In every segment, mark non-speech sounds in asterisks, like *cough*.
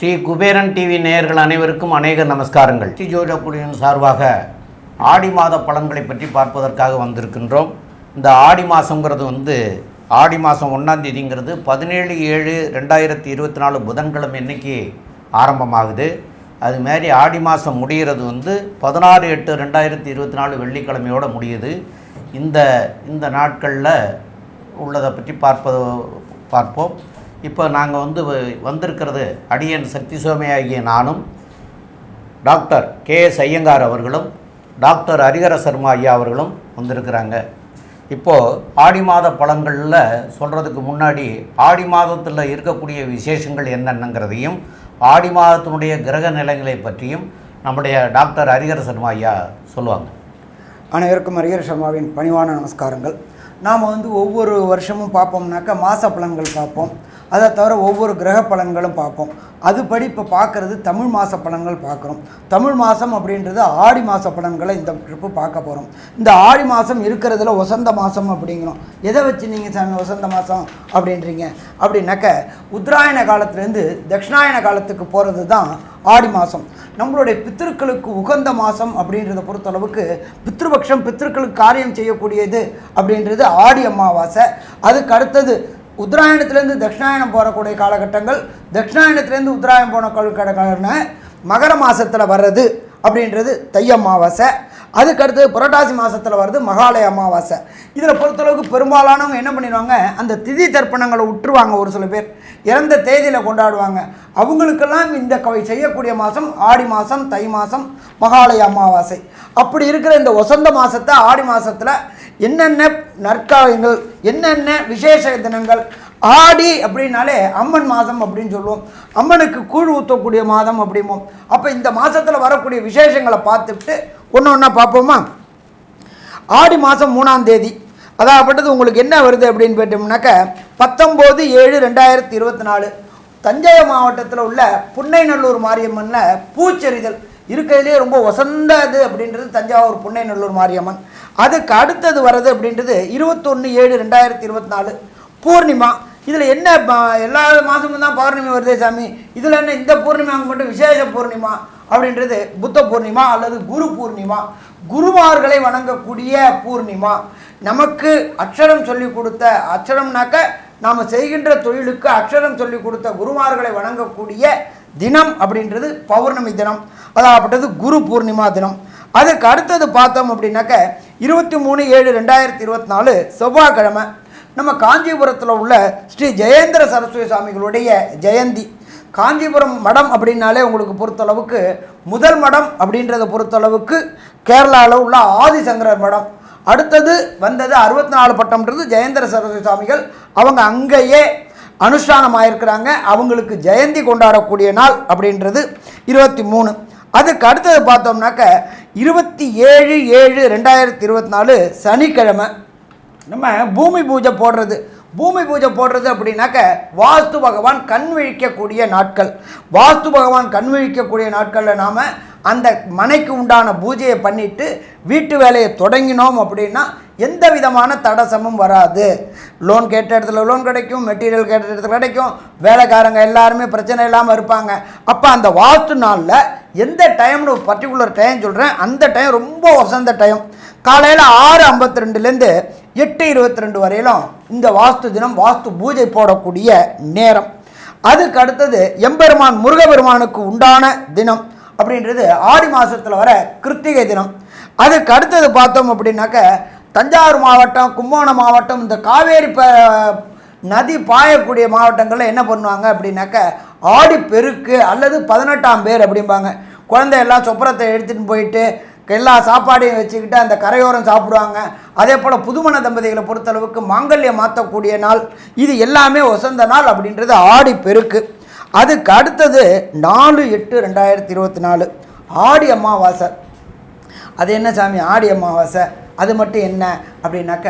Sri Kuberan TV நேயர்கள் அனைவருக்கும் அநேக நமஸ்காரங்கள். ஸ்ரீ ஜோதிட குழுவின் சார்பாக ஆடி மாத பலன்களை பற்றி பார்ப்பதற்காக வந்திருக்கின்றோம். இந்த ஆடி மாதங்கிறது வந்து ஆடி மாதம் ஒன்றாம் தேதிங்கிறது பதினேழு ஏழு ரெண்டாயிரத்தி இருபத்தி நாலு புதன்கிழமை இன்னைக்கு ஆரம்பமாகுது. அது மாதிரி ஆடி மாதம் முடிகிறது வந்து பதினாறு எட்டு ரெண்டாயிரத்தி இருபத்தி நாலு வெள்ளிக்கிழமையோடு முடியுது. இந்த இந்த நாட்களில் உள்ளதை பற்றி பார்ப்பது பார்ப்போம். இப்போ நாங்கள் வந்து வ- வந்திருக்கிறது அடியன் சக்தி சோமி ஆகிய நானும் டாக்டர் கே எஸ் ஐயங்கார் அவர்களும் டாக்டர் ஹரிகர சர்மா ஐயா அவர்களும் வந்திருக்கிறாங்க. இப்போது ஆடி மாத பழங்களில் சொல்கிறதுக்கு முன்னாடி ஆடி மாதத்தில் இருக்கக்கூடிய விசேஷங்கள் என்னென்னங்கிறதையும் ஆடி மாதத்தினுடைய கிரக நிலைகளை பற்றியும் நம்முடைய டாக்டர் ஹரிகர சர்மா ஐயா சொல்லுவாங்க. அனைவருக்கும் அரியர் சர்மாவின் பணிவான நமஸ்காரங்கள். நாம் வந்து ஒவ்வொரு வருஷமும் பார்ப்போம்னாக்கா மாத பலன்கள் பார்ப்போம். அதை தவிர ஒவ்வொரு கிரக பலன்களும் பார்ப்போம். அதுபடி இப்போ பார்க்குறது தமிழ் மாத பலன்கள் பார்க்குறோம். தமிழ் மாதம் அப்படின்றது ஆடி மாத பலன்களை இந்த ட்ரிப்பு பார்க்க போகிறோம் இந்த ஆடி மாதம் இருக்கிறதுல வசந்த மாதம் அப்படிங்கிறோம். எதை வச்சு நீங்கள் சாமி வசந்த மாதம் அப்படின்றீங்க? அப்படின்னாக்க உத்தராயண காலத்துலேருந்து தட்சிணாயன காலத்துக்கு போகிறது தான் ஆடி மாதம் நம்மளுடைய பித்திருக்களுக்கு உகந்த மாதம் அப்படின்றத பொறுத்தளவுக்கு பித்ருபக்ஷம் பித்திருக்களுக்கு காரியம் செய்யக்கூடியது அப்படின்றது ஆடி அமாவாசை. அதுக்கு அடுத்தது உத்தராயணத்துலேருந்து தட்சிணாயணம் போகக்கூடிய காலகட்டங்கள். தட்சிணாயனத்துலேருந்து உத்தராயணம் போன காலகட்டங்கள்னா மகர மாதத்தில் வர்றது அப்படின்றது தை அமாவாசை. அதுக்கடுத்து புரட்டாசி மாதத்தில் வருது மகாலய அமாவாசை. இதில் பொறுத்தளவுக்கு பெரும்பாலானவங்க என்ன பண்ணிடுவாங்க அந்த திதி தர்ப்பணங்களை விட்டுருவாங்க ஒரு சில பேர். இறந்த தேதியில் கொண்டாடுவாங்க. அவங்களுக்கெல்லாம் இந்த கவை செய்யக்கூடிய மாதம் ஆடி மாதம் தை மாதம் மகாலய அமாவாசை. அப்படி இருக்கிற இந்த வசந்த மாதத்தை ஆடி மாதத்தில் என்னென்ன நற்காலயங்கள் என்னென்ன விசேஷ தினங்கள் ஆடி அப்படின்னாலே அம்மன் மாதம் அப்படின்னு சொல்லுவோம். அம்மனுக்கு கூழ் ஊற்றக்கூடிய மாதம் அப்படிம்போம். அப்போ இந்த மாதத்தில் வரக்கூடிய விசேஷங்களை பார்த்துட்டு ஒன்று ஒன்றா பார்ப்போமா? ஆடி மாதம் மூணாம் தேதி. அதாகப்பட்டது உங்களுக்கு என்ன வருது அப்படின்னு போயிட்டோம்னாக்க பத்தொம்போது ஏழு ரெண்டாயிரத்தி இருபத்தி நாலு தஞ்சை மாவட்டத்தில் உள்ள புன்னைநல்லூர் மாரியம்மனில் பூச்செறிதல் இருக்கிறதுலே ரொம்ப வசந்த இது அப்படின்றது தஞ்சாவூர் புன்னைநல்லூர் மாரியம்மன். அதுக்கு அடுத்தது வர்றது அப்படின்றது இருபத்தொன்று ஏழு ரெண்டாயிரத்தி இருபத்தி நாலு பூர்ணிமா. இதில் என்ன எல்லா மாதமும் தான் பௌர்ணமி வருதே சாமி? இதில் என்ன இந்த பூர்ணிமாவுக்கு மட்டும் விசேஷ பூர்ணிமா? அப்படின்றது புத்த பூர்ணிமா அல்லது குரு பூர்ணிமா. குருமார்களை வணங்கக்கூடிய பூர்ணிமா. நமக்கு அக்ஷரம் சொல்லி கொடுத்த அக்ஷரம்னாக்க நாம் செய்கின்ற தொழிலுக்கு அக்ஷரம் சொல்லி கொடுத்த குருமார்களை வணங்கக்கூடிய தினம் அப்படின்றது பௌர்ணமி தினம். அதாகப்பட்டது குரு பூர்ணிமா தினம். அதுக்கு அடுத்தது பார்த்தோம் அப்படின்னாக்க இருபத்தி மூணு ஏழு ரெண்டாயிரத்தி இருபத்தி நாலு செவ்வாய்க்கிழமை. நம்ம காஞ்சிபுரத்தில் உள்ள ஸ்ரீ ஜெயேந்திர சரஸ்வதி சுவாமிகளுடைய ஜெயந்தி. காஞ்சிபுரம் மடம் அப்படின்னாலே உங்களுக்கு பொறுத்தளவுக்கு முதல் மடம் அப்படின்றத பொறுத்தளவுக்கு கேரளாவில் உள்ள ஆதிசங்கரர் மடம். அடுத்தது வந்தது அறுபத்தி நாலு பட்டம்ன்றது ஜெயேந்திர சரஸ்வதி சுவாமிகள் அவங்க அங்கேயே அனுஷ்டானம் ஆயிருக்கிறாங்க. அவங்களுக்கு ஜெயந்தி கொண்டாடக்கூடிய நாள் அப்படின்றது இருபத்தி மூணு. அதுக்கு அடுத்தது பார்த்தோம்னாக்க இருபத்தி ஏழு ஏழு ரெண்டாயிரத்தி இருபத்தி நாலு சனிக்கிழமை. நம்ம பூமி பூஜை போடுறது. பூமி பூஜை போடுறது அப்படின்னாக்க வாஸ்து பகவான் கண் விழிக்கக்கூடிய நாட்கள். வாஸ்து பகவான் கண் விழிக்கக்கூடிய நாட்களில் நாம் அந்த மனைக்கு உண்டான பூஜையை பண்ணிட்டு வீட்டு வேலையை தொடங்கினோம் அப்படின்னா எந்த விதமான தடசமும் வராது. லோன் கேட்ட இடத்துல லோன் கிடைக்கும் மெட்டீரியல் கேட்ட இடத்துல கிடைக்கும். வேலைக்காரங்க எல்லாருமே பிரச்சனை இல்லாமல் இருப்பாங்க. அப்போ அந்த வாஸ்து நாளில் எந்த டைம்னு ஒரு பர்டிகுலர் டைம் சொல்கிறேன் அந்த டைம் ரொம்ப வசந்த டைம் காலையில் ஆறு ஐம்பத்தி ரெண்டுலேருந்து எட்டு இருபத்தி ரெண்டு வரையிலும் இந்த வாஸ்து தினம் வாஸ்து பூஜை போடக்கூடிய நேரம். அதுக்கு அடுத்தது எம்பெருமான் முருகபெருமானுக்கு உண்டான தினம் அப்படின்றது ஆடி மாதத்தில் வர கிருத்திகை தினம். அதுக்கு அடுத்தது பார்த்தோம் அப்படின்னாக்க தஞ்சாவூர் மாவட்டம் கும்பகோணம் மாவட்டம் இந்த காவேரி ப நதி பாயக்கூடிய மாவட்டங்களில் என்ன பண்ணுவாங்க அப்படின்னாக்க ஆடி பெருக்கு அல்லது பதினெட்டாம் பேர் அப்படிம்பாங்க. குழந்தையெல்லாம் சொப்பரத்தை எடுத்துகிட்டு போயிட்டு எல்லா சாப்பாடையும் வச்சுக்கிட்டு அந்த கரையோரம் சாப்பிடுவாங்க. அதே போல் புதுமண தம்பதிகளை பொறுத்தளவுக்கு மாங்கல்யம் மாற்றக்கூடிய நாள் இது எல்லாமே வசந்த நாள் அப்படின்றது ஆடி பெருக்கு. அதுக்கு அடுத்தது நாலு எட்டு ரெண்டாயிரத்தி இருபத்தி நாலு ஆடி அமாவாசை. அது என்ன சாமி? ஆடி அமாவாசை. அது மட்டும் என்ன அப்படின்னாக்க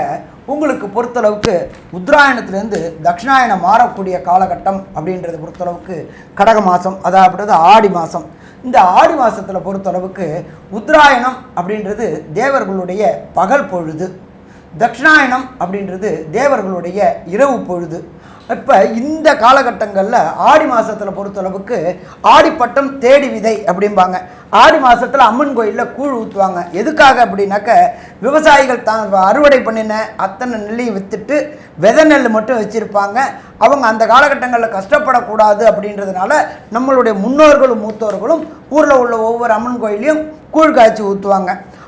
உங்களுக்கு பொறுத்தளவுக்கு உத்தராயணத்துலேருந்து தட்சிணாயணம் மாறக்கூடிய காலகட்டம் அப்படின்றத பொறுத்தளவுக்கு கடக மாதம் அதாவது ஆடி மாதம் இந்த ஆடி மாதத்தில் பொறுத்தளவுக்கு உத்தராயணம் அப்படின்றது தேவர்களுடைய பகல் பொழுது தட்சிணாயணம் அப்படின்றது தேவர்களுடைய இரவு பொழுது. இப்போ இந்த காலகட்டங்களில் ஆடி மாதத்தில் பொறுத்தளவுக்கு ஆடிப்பட்டம் தேடி விதை அப்படிம்பாங்க. ஆடி மாதத்தில் அம்மன் கோயிலில் கூழ் ஊற்றுவாங்க எதுக்காக அப்படின்னாக்க விவசாயிகள் தான் அறுவடை பண்ணின அத்தனை நெல்லையும் விற்றுட்டு விதை நெல் மட்டும் வச்சுருப்பாங்க. அவங்க அந்த காலகட்டங்களில் கஷ்டப்படக்கூடாது அப்படின்றதுனால நம்மளுடைய முன்னோர்களும் மூத்தோர்களும் ஊரில் உள்ள ஒவ்வொரு அம்மன் கோயிலையும் கூழ் காய்ச்சி ஊற்றுவாங்க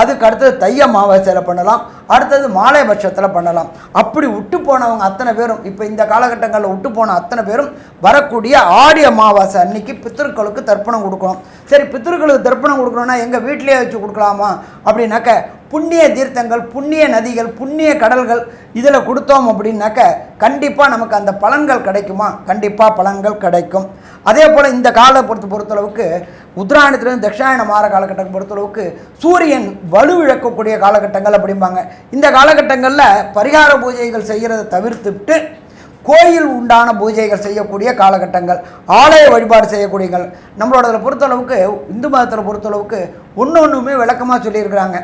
அதுக்கு அடுத்தது தைய அமாவாசையில் பண்ணலாம். அடுத்தது மாலை பட்சத்தில் பண்ணலாம். அப்படி விட்டு போனவங்க அத்தனை பேரும் இப்போ இந்த காலகட்டங்களில் விட்டு போன அத்தனை பேரும் வரக்கூடிய ஆடி அமாவாசை அன்னைக்கு பித்திருக்களுக்கு தர்ப்பணம் கொடுக்கணும். சரி பித்திருக்களுக்கு தர்ப்பணம் கொடுக்கணும்னா எங்கள் வீட்டிலேயே வச்சு கொடுக்கலாமா? அப்படின்னாக்க புண்ணிய தீர்த்தங்கள் புண்ணிய நதிகள் புண்ணிய கடல்கள் இதில் கொடுத்தோம் அப்படின்னாக்க கண்டிப்பாக நமக்கு அந்த பலன்கள் கிடைக்குமா? கண்டிப்பாக பலன்கள் கிடைக்கும். அதே போல் இந்த கால பொறுத்த பொறுத்தளவுக்கு உத்தராயணத்துலேருந்து தட்சிணாயன மாற காலகட்டம் பொறுத்தளவுக்கு சூரியன் வலுவிழக்கக்கூடிய காலகட்டங்கள் அப்படிம்பாங்க. இந்த காலகட்டங்களில் பரிகார பூஜைகள் செய்கிறத தவிர்த்துட்டு கோயில் உண்டான பூஜைகள் செய்யக்கூடிய காலகட்டங்கள் ஆலய வழிபாடு செய்யக்கூடியங்கள். நம்மளோட பொறுத்தளவுக்கு இந்து மதத்தில் பொறுத்தளவுக்கு ஒன்று ஒன்றுமே விளக்கமாக சொல்லியிருக்கிறாங்க.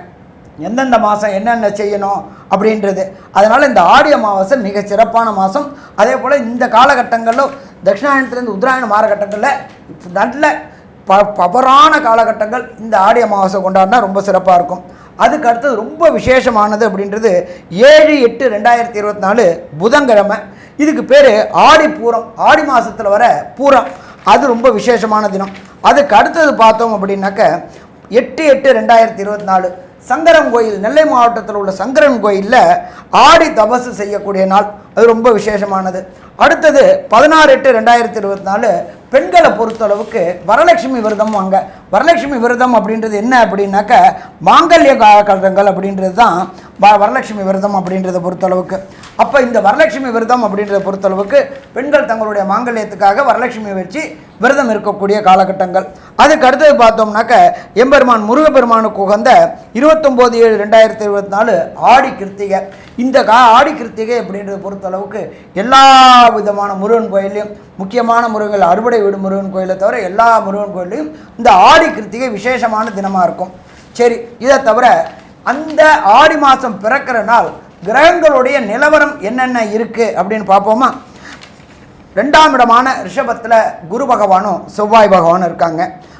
எந்தெந்த மாதம் என்னென்ன செய்யணும் அப்படின்றது. அதனால் இந்த ஆடி அமாவாசை மிக சிறப்பான மாதம் அதே போல் இந்த காலகட்டங்களில் தட்சிணாயணத்துலேருந்து உத்தராயண மாறகட்டங்களில் நல்ல ப பவரான காலகட்டங்கள் இந்த ஆடி அமாவாசை கொண்டாடினா ரொம்ப சிறப்பாக இருக்கும். அதுக்கு அடுத்தது ரொம்ப விசேஷமானது அப்படின்றது ஏழு எட்டு ரெண்டாயிரத்தி இருபத்தி நாலு புதன்கிழமை. இதுக்கு பேர் ஆடி பூரம் ஆடி மாதத்தில் வர பூரம். அது ரொம்ப விசேஷமான தினம். அதுக்கு அடுத்தது பார்த்தோம் அப்படின்னாக்க எட்டு எட்டு ரெண்டாயிரத்தி இருபத்தி நாலு சங்கரன் கோயில் நெல்லை மாவட்டத்தில் உள்ள சங்கரன் கோயிலில் ஆடி தபசு செய்யக்கூடிய நாள். அது ரொம்ப விசேஷமானது. அடுத்தது பதினாறு எட்டு ரெண்டாயிரத்தி இருபத்தி நாலு பெண்களை பொறுத்தளவுக்கு வரலட்சுமி விரதம் வாங்க. வரலட்சுமி விரதம் அப்படின்றது என்ன அப்படின்னாக்க மாங்கல்ய காலங்கள் அப்படின்றது தான் வரலட்சுமி விரதம் அப்படின்றத பொறுத்தளவுக்கு. அப்போ இந்த வரலட்சுமி விரதம் அப்படின்றத பொறுத்தளவுக்கு பெண்கள் தங்களுடைய மாங்கல்யத்துக்காக வரலட்சுமி வச்சு விரதம் இருக்கக்கூடிய காலகட்டங்கள். அதுக்கு அடுத்தது பார்த்தோம்னாக்க எம்பெருமான் முருகப்பெருமானுக்கு உகந்த இருபத்தொம்போது ஏழு ரெண்டாயிரத்தி இருபத்தி நாலு ஆடி கிருத்திகை. இந்த கா ஆடி கிருத்திகை அப்படின்றத பொறுத்தளவுக்கு எல்லா விதமான முருகன் கோயிலையும் முக்கியமான முருகன் அறுவடை வீடு முருகன் கோயிலை தவிர எல்லா முருகன் கோயிலையும் இந்த ஆடி கிருத்திகை விசேஷமான தினமாக இருக்கும். சரி இதை தவிர அந்த ஆடி மாதம் பிறக்கிற நாள் கிரகங்களுடைய நிலவரம் என்னென்ன இருக்குது அப்படின்னு பார்ப்போமா? ரெண்டாம் இடமான ரிஷபத்தில் குரு பகவானும் செவ்வாய் பகவானும் இருக்காங்க.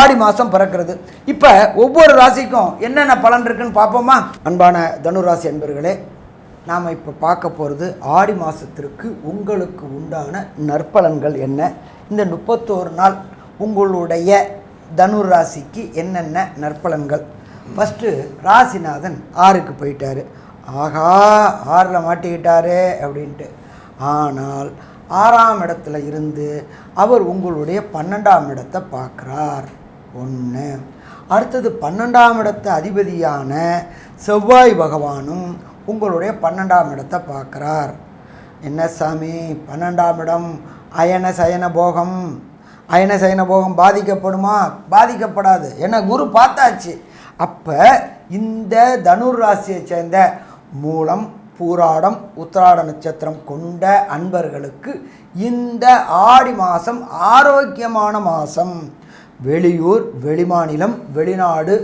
ஆடி மாதம் பிறக்கிறது. இப்போ ஒவ்வொரு ராசிக்கும் என்னென்ன பலன் இருக்குன்னு பார்ப்போமா? அன்பான தனுராசி அன்பர்களே நாம் இப்போ பார்க்க போகிறது ஆடி மாதத்திற்கு உங்களுக்கு உண்டான நற்பலன்கள் என்ன? இந்த முப்பத்தோரு நாள் உங்களுடைய தனுர் ராசிக்கு என்னென்ன நற்பலன்கள்? ஃபஸ்ட்டு ராசிநாதன் ஆறுக்கு போயிட்டார். ஆகா ஆறில் மாட்டிக்கிட்டாரே அப்படின்ட்டு. ஆனால் ஆறாம் இடத்துல இருந்து அவர் உங்களுடைய பன்னெண்டாம் இடத்தை பார்க்குறார். ஒன்று அடுத்தது பன்னெண்டாம் இடத்து அதிபதியான செவ்வாய் பகவானும் உங்களுடைய பன்னெண்டாம் இடத்தை பார்க்குறார். என்ன சாமி? பன்னெண்டாம் இடம் அயன சயன போகம். அயன சயன போகம் பாதிக்கப்படுமா? பாதிக்கப்படாது. ஏன்னா குரு பார்த்தாச்சு. அப்போ இந்த தனுர் ராசியை சேர்ந்த மூலம் பூராடம் உத்திராட நட்சத்திரம் கொண்ட அன்பர்களுக்கு இந்த ஆடி மாதம் ஆரோக்கியமான மாதம். வெளியூர் வெளிமாநிலம் வெளிநாடு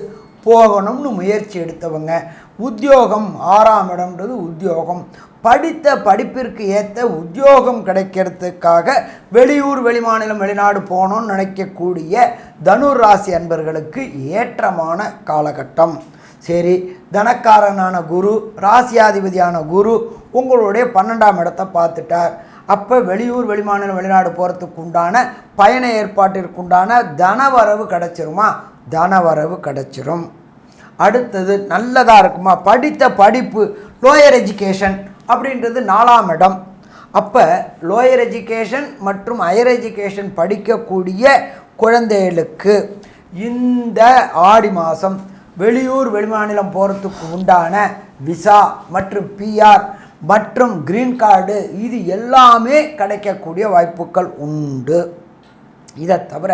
போகணும்னு முயற்சி எடுத்தவங்க உத்தியோகம் ஆறாம் இடம்ன்றது உத்தியோகம். படித்த படிப்பிற்கு ஏற்ற உத்தியோகம் கிடைக்கிறதுக்காக வெளியூர் வெளிமாநிலம் வெளிநாடு போகணும்னு நினைக்கக்கூடிய தனுர் ராசி அன்பர்களுக்கு ஏற்றமான காலகட்டம். சரி தனக்காரனான குரு ராசியாதிபதியான குரு உங்களுடைய பன்னெண்டாம் இடத்தை பார்த்துட்டார். அப்போ வெளியூர் வெளிமாநிலம் வெளிநாடு போகிறதுக்கு உண்டான பயண ஏற்பாட்டிற்கு உண்டான தனவரவு கிடச்சிருமா? தனவரவு கிடச்சிரும். அடுத்தது நல்லதாக இருக்குமா? படித்த படிப்பு லோயர் எஜுகேஷன் அப்படின்றது நாலாம் இடம். அப்போ லோயர் எஜுகேஷன் மற்றும் ஹையர் எஜுகேஷன் படிக்கக்கூடிய குழந்தைகளுக்கு இந்த ஆடி மாதம் வெளியூர் வெளிமாநிலம் போகிறதுக்கு உண்டான விசா மற்றும் பிஆர் மற்றும் கிரீன் கார்டு இது எல்லாமே கிடைக்கக்கூடிய வாய்ப்புகள் உண்டு. இதை தவிர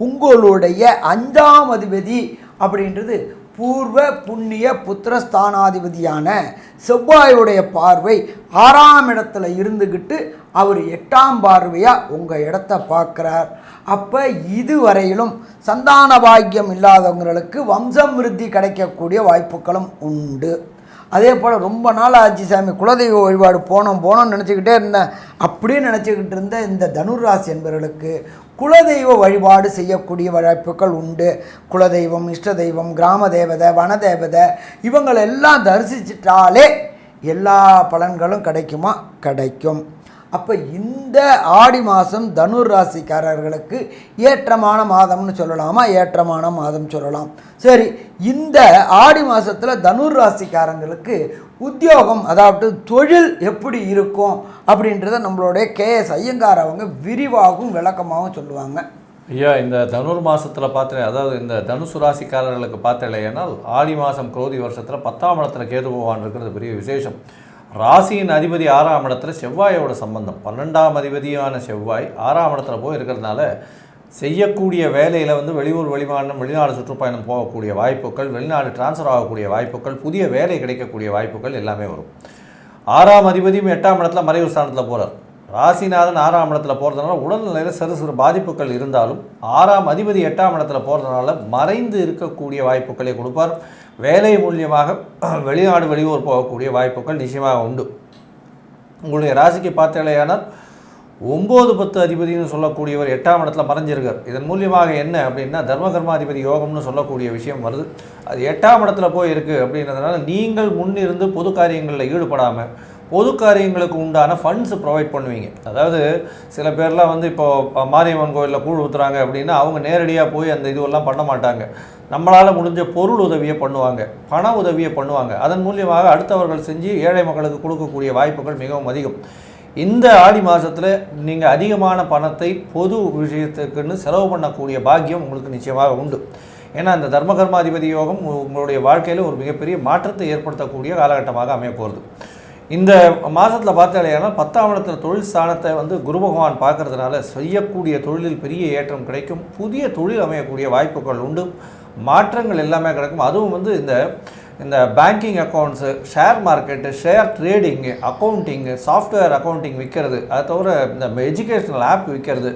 உங்களுடைய அஞ்சாம் அதிபதி அப்படின்றது பூர்வ புண்ணிய புத்திரஸ்தானாதிபதியான செவ்வாயுடைய பார்வை ஆறாம் இடத்துல இருந்துக்கிட்டு அவர் எட்டாம் பார்வையாக உங்கள் இடத்த பார்க்குறார். அப்போ இதுவரையிலும் சந்தான பாக்கியம் இல்லாதவங்களுக்கு வம்சம் விருத்தி கிடைக்கக்கூடிய வாய்ப்புகளும் உண்டு. அதே போல் ரொம்ப நாள் ஆச்சு சாமி குலதெய்வ வழிபாடு போனோம் போனோம்னு நினச்சிக்கிட்டே இருந்தேன். அப்படியே நினச்சிக்கிட்டு இருந்த இந்த தனுராசி என்பவர்களுக்கு குலதெய்வ வழிபாடு செய்யக்கூடிய வாய்ப்புகள் உண்டு. குலதெய்வம் இஷ்ட தெய்வம் கிராம தேவதை வனதேவதை இவங்களெல்லாம் தரிசிச்சிட்டாலே எல்லா பலன்களும் கிடைக்குமா? கிடைக்கும். அப்போ இந்த ஆடி மாதம் தனுர் ராசிக்காரர்களுக்கு ஏற்றமான மாதம்னு சொல்லலாமா? ஏற்றமான மாதம் சொல்லலாம். சரி இந்த ஆடி மாதத்தில் தனுர் ராசிக்காரங்களுக்கு உத்தியோகம் அதாவது தொழில் எப்படி இருக்கும் அப்படின்றத நம்மளுடைய கேஎஸ் ஐயங்கார் அவங்க விரிவாகவும் விளக்கமாகவும் சொல்லுவாங்க. ஐயா இந்த தனுர் மாதத்தில் பார்த்தேன் அதாவது இந்த தனுசு ராசிக்காரர்களுக்கு பார்த்தேனால் ஆடி மாதம் குரோதி வருஷத்தில் பத்தாம் இடத்துல கேது பகவான் இருக்கிறது பெரிய விசேஷம். ராசியின் அதிபதி ஆறாம் இடத்துல செவ்வாயோட சம்பந்தம். பன்னெண்டாம் அதிபதியான செவ்வாய் ஆறாம் இடத்துல போய் இருக்கிறதுனால செய்யக்கூடிய வேலையில் வந்து வெளியூர் வெளிமாநிலம் வெளிநாடு சுற்றுப்பயணம் போகக்கூடிய வாய்ப்புகள் வெளிநாடு டிரான்ஸ்ஃபர் ஆகக்கூடிய வாய்ப்புகள் புதிய வேலை கிடைக்கக்கூடிய வாய்ப்புகள் எல்லாமே வரும். ஆறாம் அதிபதியும் எட்டாம் இடத்துல மறைவு ஸ்தானத்தில் போகிறார் ராசிநாதன் ஆறாம் இடத்துல போகிறதுனால உடல்நிலையில் சிறு சிறு பாதிப்புகள் இருந்தாலும் ஆறாம் அதிபதி எட்டாம் இடத்துல போகிறதுனால மறைந்து இருக்கக்கூடிய வாய்ப்புகளை கொடுப்பார். வேலை மூலியமாக *clears throat* வெளிநாடு வெளியூர் போகக்கூடிய வாய்ப்புகள் நிச்சயமாக உண்டு. உங்களுடைய ராசிக்கு பார்த்தாலேயானால் ஒம்பது பத்து அதிபதினு சொல்லக்கூடியவர் எட்டாம் இடத்துல மறைஞ்சிருக்கார். இதன் மூலியமாக என்ன அப்படின்னா தர்ம கர்மாதிபதி யோகம்னு சொல்லக்கூடிய விஷயம் வருது. அது எட்டாம் இடத்துல போய் இருக்குது அப்படின்றதுனால நீங்கள் முன்னிருந்து பொது காரியங்களில் ஈடுபடாமல் பொது காரியங்களுக்கு உண்டான ஃபண்ட்ஸ் ப்ரொவைட் பண்ணுவீங்க. அதாவது சில பேர்லாம் வந்து இப்போது மாரியம்மன் கோயிலில் கூழ் ஊற்றுறாங்க அப்படின்னா அவங்க நேரடியாக போய் அந்த இதுவெல்லாம் பண்ண மாட்டாங்க. நம்மளால் முடிஞ்ச பொருள் உதவியை பண்ணுவாங்க. பண உதவியை பண்ணுவாங்க. அதன் மூலியமாக அடுத்தவர்கள் செஞ்சு ஏழை மக்களுக்கு கொடுக்கக்கூடிய வாய்ப்புகள் மிகவும் அதிகம். இந்த ஆடி மாதத்தில் நீங்கள் அதிகமான பணத்தை பொது விஷயத்துக்குன்னு செலவு பண்ணக்கூடிய பாக்கியம் உங்களுக்கு நிச்சயமாக உண்டு. ஏன்னா இந்த தர்மகர்மாதிபதி யோகம் உங்களுடைய வாழ்க்கையில் ஒரு மிகப்பெரிய மாற்றத்தை ஏற்படுத்தக்கூடிய காலகட்டமாக அமைய போகிறது இந்த மாதத்தில் பார்த்தாலேனா பத்தாம் இடத்துல தொழில் ஸ்தானத்தை வந்து குரு பகவான் பார்க்கறதுனால செய்யக்கூடிய தொழிலில் பெரிய ஏற்றம் கிடைக்கும். புதிய தொழில் அமையக்கூடிய வாய்ப்புகள் உண்டு. மாற்றங்கள் எல்லாமே கிடைக்கும். அதுவும் வந்து இந்த இந்த banking accounts share market share trading accounting software accounting விற்கிறது அதை தவிர இந்த எஜுகேஷ்னல் ஆப் விற்கிறது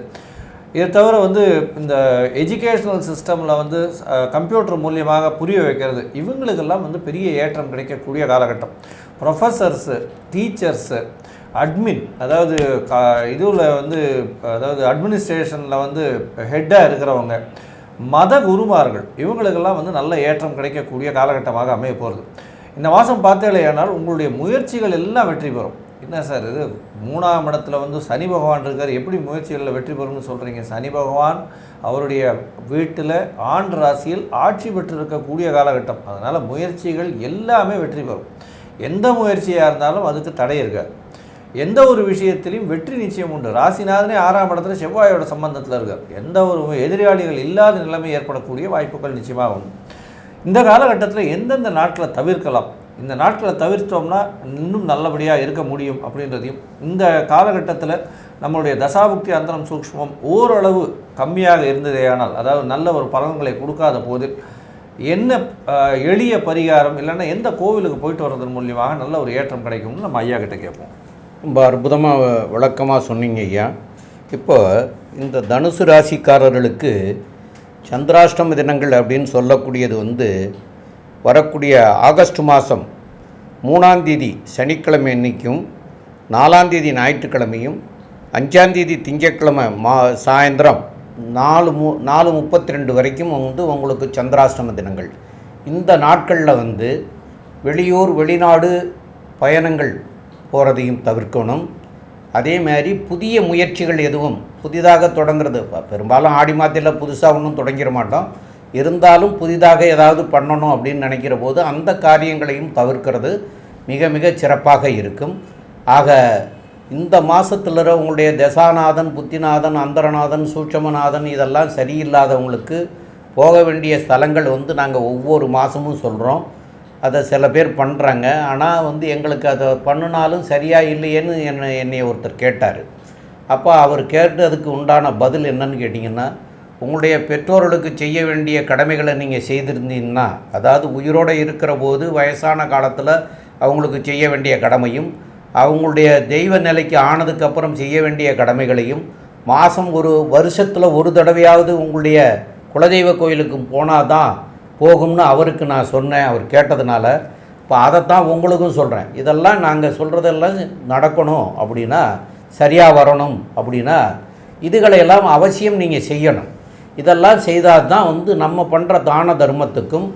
இதை தவிர வந்து இந்த எஜுகேஷ்னல் சிஸ்டமில் வந்து கம்ப்யூட்டர் மூலியமாக புரிய வைக்கிறது இவங்களுக்கெல்லாம் வந்து பெரிய ஏற்றம் கிடைக்கக்கூடிய காலகட்டம். ப்ரொஃபஸர்ஸு டீச்சர்ஸு அட்மின் அதாவது கா இதுவில் வந்து அதாவது அட்மினிஸ்ட்ரேஷனில் வந்து ஹெட்டாக இருக்கிறவங்க மத குருமார்கள் இவங்களுக்கெல்லாம் வந்து நல்ல ஏற்றம் கிடைக்கக்கூடிய காலகட்டமாக அமைய போகிறது இந்த மாதம் பார்த்தேலையானால் உங்களுடைய முயற்சிகள் எல்லாம் வெற்றி பெறும். என்ன சார் இது? மூணாம் இடத்துல வந்து சனி பகவான் இருக்கார். எப்படி முயற்சிகளில் வெற்றி பெறும்னு சொல்கிறீங்க சனி பகவான் அவருடைய வீட்டில் ஆண் ராசியில் ஆட்சி பெற்றிருக்கக்கூடிய காலகட்டம். அதனால் முயற்சிகள் எல்லாமே வெற்றி பெறும். எந்த முயற்சியாக இருந்தாலும் அதுக்கு தடை இருக்காது. எந்த ஒரு விஷயத்திலையும் வெற்றி நிச்சயம் உண்டு. ராசிநாதனே ஆறாம் இடத்துல செவ்வாயோட சம்பந்தத்தில் இருக்கார். எந்த ஒரு எதிராளிகள் இல்லாத நிலைமை ஏற்படக்கூடிய வாய்ப்புகள் நிச்சயமாக உண்டு. இந்த காலகட்டத்தில் எந்தெந்த நாட்களை தவிர்க்கலாம்? இந்த நாட்களை தவிர்த்தோம்னா இன்னும் நல்லபடியாக இருக்க முடியும் அப்படின்றதையும் இந்த காலகட்டத்தில் நம்மளுடைய தசாபுக்தி அந்தரம் சூக்ஷ்மம் ஓரளவு கம்மியாக இருந்ததேயானால் அதாவது நல்ல ஒரு பலன்களை கொடுக்காத போது என்ன எளிய பரிகாரம் இல்லைன்னா எந்த கோவிலுக்கு போயிட்டு வர்றதன் மூலியமாக நல்ல ஒரு ஏற்றம் கிடைக்கும்னு நம்ம ஐயா கிட்டே கேட்போம். ரொம்ப அற்புதமாக விளக்கமாக சொன்னீங்க ஐயா. இப்போ இந்த தனுசு ராசிக்காரர்களுக்கு சந்திராஷ்டம தினங்கள் அப்படின்னு சொல்லக்கூடியது வந்து வரக்கூடிய ஆகஸ்ட் மாதம் மூணாந்தேதி சனிக்கிழமை அன்னைக்கும் நாலாந்தேதி ஞாயிற்றுக்கிழமையும் அஞ்சாந்தேதி திங்கட்கிழமை மா சாயந்தரம் நாலு மு நாலு முப்பத்தி ரெண்டு வரைக்கும் வந்து உங்களுக்கு சந்திராஷ்டம தினங்கள். இந்த நாட்களில் வந்து வெளியூர் வெளிநாடு பயணங்கள் போகிறதையும் தவிர்க்கணும். அதே மாதிரி புதிய முயற்சிகள் எதுவும் புதிதாக தொடங்குறது பெரும்பாலும் ஆடி மாதத்தில் புதுசாக ஒன்றும் தொடங்கிட மாட்டோம். இருந்தாலும் புதிதாக ஏதாவது பண்ணணும் அப்படின்னு நினைக்கிற போது அந்த காரியங்களையும் தவிர்க்கிறது மிக மிக சிறப்பாக இருக்கும். ஆக இந்த மாதத்தில் உங்களுடைய தசாநாதன் புத்திநாதன் அந்தரநாதன் சூட்சமநாதன் இதெல்லாம் சரியில்லாதவங்களுக்கு போக வேண்டிய ஸ்தலங்கள் வந்து நாங்கள் ஒவ்வொரு மாதமும் சொல்கிறோம் அதை சில பேர் பண்ணுறாங்க ஆனால் வந்து எங்களுக்கு அதை பண்ணினாலும் சரியாக இல்லையேன்னு என்னை என்னை ஒருத்தர் கேட்டார். அப்போ அவர் கேட்டதுக்கு உண்டான பதில் என்னன்னு கேட்டிங்கன்னா உங்களுடைய பெற்றோர்களுக்கு செய்ய வேண்டிய கடமைகளை நீங்கள் செய்திருந்தீங்கன்னா அதாவது உயிரோடு இருக்கிற போது வயசான காலத்தில் அவங்களுக்கு செய்ய வேண்டிய கடமையும் அவங்களுடைய தெய்வ நிலைக்கு ஆனதுக்கப்புறம் செய்ய வேண்டிய கடமைகளையும் மாதம் ஒரு வருஷத்தில் ஒரு தடவையாவது உங்களுடைய குலதெய்வ கோயிலுக்கு போனால் தான் போகும்னு அவருக்கு நான் சொன்னேன் அவர் கேட்டதுனால. இப்போ அதைத்தான் உங்களுக்கும் சொல்கிறேன் இதெல்லாம் நாங்கள் சொல்கிறதெல்லாம் நடக்கணும் அப்படின்னா சரியாக வரணும் அப்படின்னா இதுகளையெல்லாம் அவசியம் நீங்கள் செய்யணும். இதெல்லாம் செய்தால் தான் வந்து நம்ம பண்ணுற தான தர்மத்துக்கும்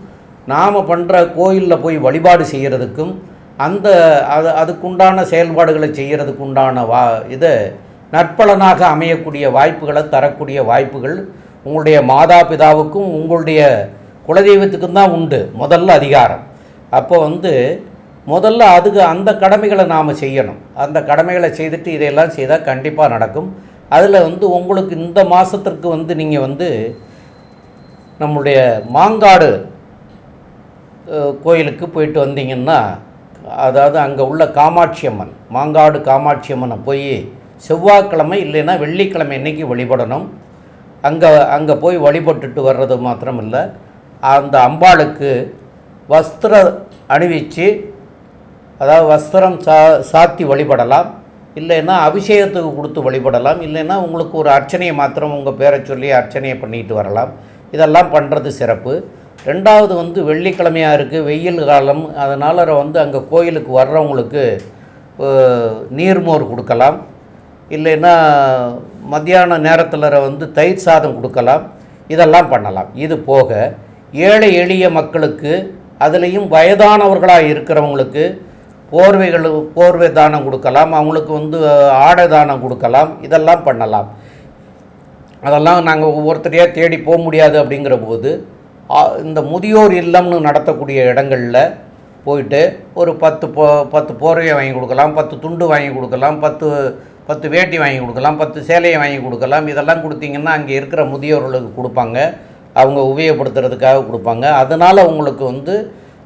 நாம் பண்ணுற கோயிலில் போய் வழிபாடு செய்கிறதுக்கும் அந்த அது அதுக்குண்டான செயல்பாடுகளை செய்கிறதுக்கு உண்டான வா இதை நற்பலனாக அமையக்கூடிய வாய்ப்புகளை தரக்கூடிய வாய்ப்புகள் உங்களுடைய மாதா பிதாவுக்கும் உங்களுடைய குலதெய்வத்துக்கும் தான் உண்டு முதல்ல அதிகாரம். அப்போ வந்து முதல்ல அதுக்கு அந்த கடமைகளை நாம் செய்யணும். அந்த கடமைகளை செய்துட்டு இதையெல்லாம் செய்தால் கண்டிப்பாக நடக்கும். அதில் வந்து உங்களுக்கு இந்த மாதத்திற்கு வந்து நீங்கள் வந்து நம்முடைய மாங்காடு கோயிலுக்கு போயிட்டு வந்தீங்கன்னா அதாவது அங்கே உள்ள காமாட்சி அம்மன் மாங்காடு காமாட்சி அம்மனை போய் செவ்வாய்க்கிழமை இல்லைன்னா வெள்ளிக்கிழமை இன்னைக்கு வழிபடணும். அங்கே அங்கே போய் வழிபட்டுட்டு வர்றது மாத்திரம் இல்லை அந்த அம்பாளுக்கு வஸ்திர அணிவிச்சு அதாவது வஸ்திரம் சா சாத்தி வழிபடலாம். இல்லைன்னா அபிஷேகத்துக்கு கொடுத்து வழிபடலாம். இல்லைன்னா உங்களுக்கு ஒரு அர்ச்சனையை மாத்திரம் உங்கள் பேரை சொல்லி அர்ச்சனையை பண்ணிட்டு வரலாம். இதெல்லாம் பண்ணுறது சிறப்பு. ரெண்டாவது வந்து வெள்ளிக்கிழமையாக இருக்குது வெயில் காலம். அதனால் வந்து அங்கே கோயிலுக்கு வர்றவங்களுக்கு நீர்மோர் கொடுக்கலாம். இல்லைன்னா மத்தியான நேரத்தில் வந்து தயிர் சாதம் கொடுக்கலாம். இதெல்லாம் பண்ணலாம். இது போக ஏழை எளிய மக்களுக்கு அதுலேயும் வயதானவர்களாக இருக்கிறவங்களுக்கு போர்வைகள் போர்வை தானம் கொடுக்கலாம் அவங்களுக்கு வந்து ஆடை தானம் கொடுக்கலாம் இதெல்லாம் பண்ணலாம். அதெல்லாம் நாங்கள் ஒவ்வொருத்தரையாக தேடி போக முடியாது அப்படிங்கிற போது இந்த முதியோர் இல்லம்னு நடத்தக்கூடிய இடங்களில் போயிட்டு ஒரு பத்து போ பத்து போர்வையை வாங்கி கொடுக்கலாம் பத்து துண்டு வாங்கி கொடுக்கலாம் பத்து பத்து வேட்டி வாங்கி கொடுக்கலாம் பத்து சேலையை வாங்கி கொடுக்கலாம். இதெல்லாம் கொடுத்தீங்கன்னா அங்கே இருக்கிற முதியோர்களுக்கு கொடுப்பாங்க. அவங்க உபயோகப்படுத்துறதுக்காக கொடுப்பாங்க. அதனால் அவங்களுக்கு வந்து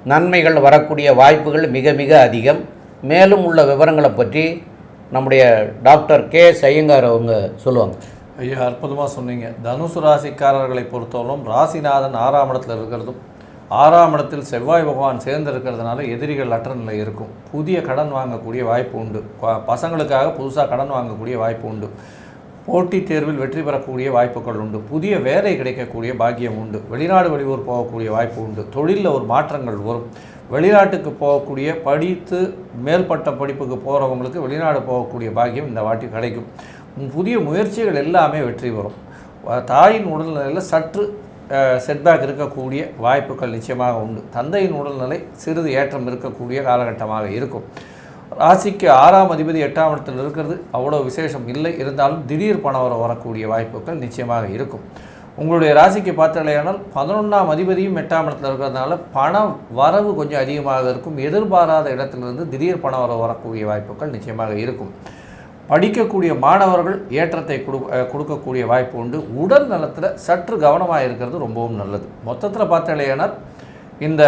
நன்மைகள் வரக்கூடிய வாய்ப்புகள் மிக மிக அதிகம். மேலும் உள்ள விவரங்களை பற்றி நம்முடைய டாக்டர் கே சையங்கார் அவங்க சொல்லுவாங்க. ஐயா அற்புதமாக சொன்னீங்க. தனுசு ராசிக்காரர்களை பொறுத்தவரைக்கும் ராசிநாதன் ஆறாம் இடத்துல இருக்கிறதும் ஆறாம் இடத்தில் செவ்வாய் பகவான் சேர்ந்து இருக்கிறதுனால எதிரிகள் அற்ற நிலை இருக்கும். புதிய கடன் வாங்கக்கூடிய வாய்ப்பு உண்டு. ப- பசங்களுக்காக புதுசாக கடன் வாங்கக்கூடிய வாய்ப்பு உண்டு. போட்டித் தேர்வில் வெற்றி பெறக்கூடிய வாய்ப்புகள் உண்டு. புதிய வேலை கிடைக்கக்கூடிய பாக்கியம் உண்டு. வெளிநாடு வெளியூர் போகக்கூடிய வாய்ப்பு உண்டு. தொழிலில் ஒரு மாற்றங்கள் வரும். வெளிநாட்டுக்கு போகக்கூடிய படித்து மேல்பட்ட படிப்புக்கு போகிறவங்களுக்கு வெளிநாடு போகக்கூடிய பாக்கியம் இந்த வாட்டி கிடைக்கும். புதிய முயற்சிகள் எல்லாமே வெற்றி பெறும். தாயின் உடல்நிலையில் சற்று செட்பேக் இருக்கக்கூடிய வாய்ப்புகள் நிச்சயமாக உண்டு. தந்தையின் உடல்நிலை சிறிது ஏற்றம் இருக்கக்கூடிய காலகட்டமாக இருக்கும். ராசிக்கு ஆறாம் அதிபதி எட்டாம் இடத்தில் இருக்கிறது. அவ்வளோ விசேஷம் இல்லை. இருந்தாலும் திடீர் பணவரம் வரக்கூடிய வாய்ப்புகள் நிச்சயமாக இருக்கும். உங்களுடைய ராசிக்கு பார்த்தாலேயானால் பதினொன்றாம் அதிபதியும் எட்டாம் இடத்துல இருக்கிறதுனால பணம் வரவு கொஞ்சம் அதிகமாக இருக்கும். எதிர்பாராத இடத்திலிருந்து திடீர் பணம் வரவு வரக்கூடிய வாய்ப்புகள் நிச்சயமாக இருக்கும். படிக்கக்கூடிய மாணவர்கள் ஏற்றத்தை கொடு கொடுக்கக்கூடிய வாய்ப்பு உண்டு. உடல் நலத்தில் சற்று கவனமாக இருக்கிறது ரொம்பவும் நல்லது. மொத்தத்தில் பார்த்தாலேயானால் இந்த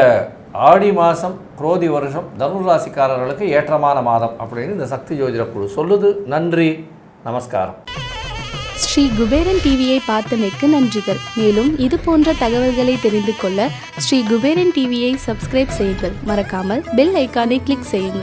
ஆடி மாதம் குரோதி வருஷம் தனுர் ராசிக்காரர்களுக்கு ஏற்றமான மாதம் அப்படின்னு இந்த சக்தி ஜோதிட குழு சொல்லுது. நன்றி நமஸ்காரம். ஸ்ரீ குபேரன் டிவியை பார்த்தமைக்கு நன்றிகள். மேலும் இது போன்ற தகவல்களை தெரிந்து கொள்ள ஸ்ரீ குபேரன் டிவியை சப்ஸ்கிரைப் செய்யுங்கள். மறக்காமல் பெல் ஐக்கானை கிளிக் செய்யுங்கள்.